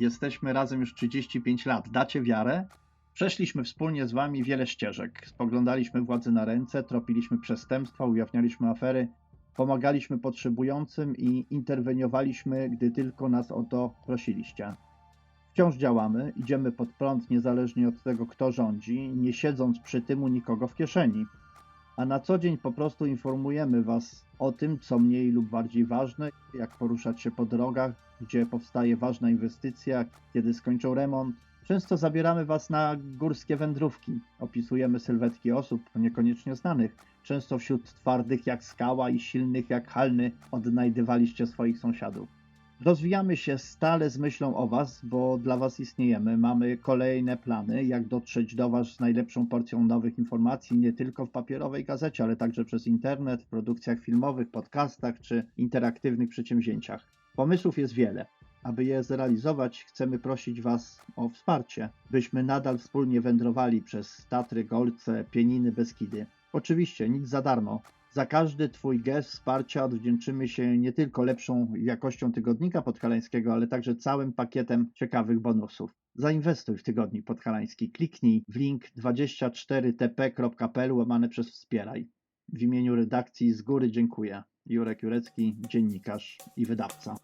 Jesteśmy razem już 35 lat. Dacie wiarę? Przeszliśmy wspólnie z wami wiele ścieżek. Spoglądaliśmy władzy na ręce, tropiliśmy przestępstwa, ujawnialiśmy afery, pomagaliśmy potrzebującym i interweniowaliśmy, gdy tylko nas o to prosiliście. Wciąż działamy, idziemy pod prąd niezależnie od tego, kto rządzi, nie siedząc przy tym u nikogo w kieszeni. A na co dzień po prostu informujemy Was o tym, co mniej lub bardziej ważne, jak poruszać się po drogach, gdzie powstaje ważna inwestycja, kiedy skończą remont. Często zabieramy Was na górskie wędrówki. Opisujemy sylwetki osób niekoniecznie znanych. Często wśród twardych jak skała i silnych jak halny odnajdywaliście swoich sąsiadów. Rozwijamy się stale z myślą o Was, bo dla Was istniejemy. Mamy kolejne plany, jak dotrzeć do Was z najlepszą porcją nowych informacji, nie tylko w papierowej gazecie, ale także przez internet, w produkcjach filmowych, podcastach czy interaktywnych przedsięwzięciach. Pomysłów jest wiele. Aby je zrealizować, chcemy prosić Was o wsparcie, byśmy nadal wspólnie wędrowali przez Tatry, Golce, Pieniny, Beskidy. Oczywiście, nic za darmo. Za każdy Twój gest wsparcia odwdzięczymy się nie tylko lepszą jakością tygodnika podhalańskiego, ale także całym pakietem ciekawych bonusów. Zainwestuj w tygodnik podhalański. Kliknij w link 24tp.pl łamane przez wspieraj. W imieniu redakcji z góry dziękuję. Jurek Jurecki, dziennikarz i wydawca.